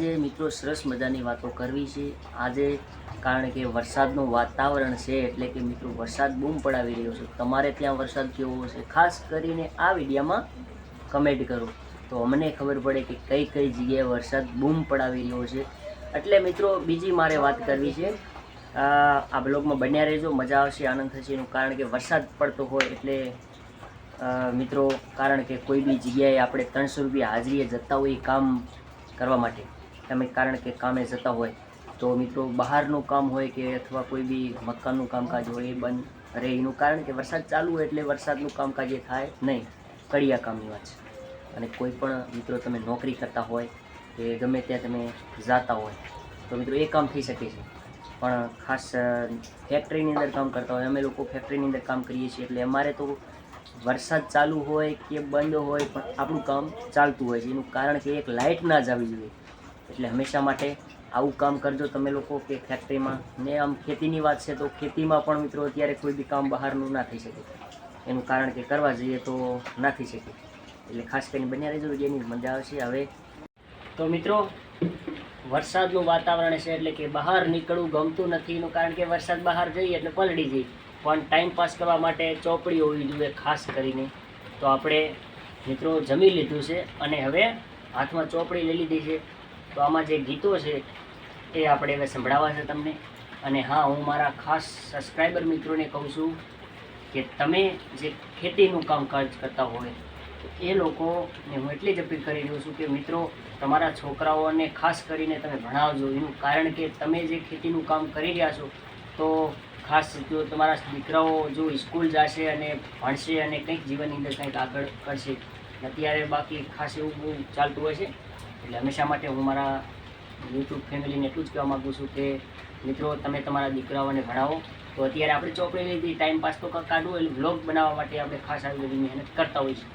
આજે મિત્રો સરસ મજાની વાતો કરવી છે. આજે કારણ કે વરસાદનું વાતાવરણ છે એટલે કે મિત્રો વરસાદ બૂમ પડાવી રહ્યો છે. તમારે ત્યાં વરસાદ કેવો છે ખાસ કરીને આ વિડીયામાં કમેન્ટ કરો. તો અમને ખબર પડે કે કઈ કઈ જગ્યાએ વરસાદ બૂમ પડાવી રહ્યો છે. એટલે મિત્રો બીજી મારે વાત કરવી છે. આ બ્લોગમાં બન્યા રહેજો. મજા આવશે, આનંદ થશે એનું. કારણ કે વરસાદ પડતો હોય એટલે મિત્રો, કારણ કે કોઈ બી જગ્યાએ આપણે ત્રણસો રૂપિયા હાજરીએ જતા હોય કામ કરવા માટે. તમે કારણ કે કામે જતા હોય, તો મિત્રો બહારનું કામ હોય કે અથવા કોઈ બી મકાનનું કામકાજ હોય, એ બંધ રહે. એનું કારણ કે વરસાદ ચાલુ હોય એટલે વરસાદનું કામકાજ એ થાય નહીં. કડિયા કામની વાત છે. અને કોઈ પણ મિત્રો તમે નોકરી કરતા હોય, કે ગમે ત્યાં તમે જાતા હોય, તો મિત્રો એ કામ થઈ શકે છે. પણ ખાસ ફેક્ટરીની અંદર કામ કરતા હોય, અમે લોકો ફેક્ટરીની અંદર કામ કરીએ છીએ, એટલે અમારે તો વરસાદ ચાલુ હોય કે બંધ હોય, પણ આપણું કામ ચાલતું હોય છે. એનું કારણ કે એક લાઇટ ના જ આવી જોઈએ. એટલે હંમેશા માટે આવું કામ કરજો તમે લોકો કે ફેક્ટરીમાં. ને આમ ખેતીની વાત છે તો ખેતીમાં પણ મિત્રો અત્યારે કોઈ બી કામ બહારનું ના થઈ શકે. એનું કારણ કે કરવા જઈએ તો ના થઈ શકે. એટલે ખાસ કરીને બન્યા રહેજો એની મજા આવશે. હવે તો મિત્રો, વરસાદનું વાતાવરણ છે એટલે કે બહાર નીકળવું ગમતું નથી. એનું કારણ કે વરસાદ બહાર જઈએ એટલે પલળી જઈએ. પણ ટાઈમ પાસ કરવા માટે ચોપડી હોવી જોઈએ ખાસ કરીને. તો આપણે મિત્રો જમી લીધું છે અને હવે હાથમાં ચોપડી લઈ લીધી છે. તો આમાં જે ગીતો છે, એ આપણે હવે સંભળાવવા છે તમને. અને હા, હું મારા ખાસ સબસ્ક્રાઈબર મિત્રોને કહું છું કે તમે જે ખેતીનું કામકાજ કરતા હોય, એ લોકોને હું એટલી જ અપીલ કરી રહ્યો છું કે મિત્રો, તમારા છોકરાઓને ખાસ કરીને તમે ભણાવજો. એનું કારણ કે તમે જે ખેતીનું કામ કરી રહ્યા છો, તો ખાસ જો તમારા દીકરાઓ જો સ્કૂલ જશે અને ભણશે અને કંઈક જીવનની અંદર કંઈક આગળ કરશે, અત્યારે બાકી ખાસ એવું બહુ ચાલતું હોય છે. એટલે હંમેશા માટે હું મારા યુટ્યુબ ફેમિલીને એટલું જ કહેવા માગું છું કે મિત્રો, તમે તમારા દીકરાઓને ભણાવો. તો અત્યારે આપણે ચોપડી લીધી ટાઈમ પાસ તો કાઢવું એટલે વ્લોગ બનાવવા માટે આપણે ખાસ આવી બધી મહેનત કરતા છીએ.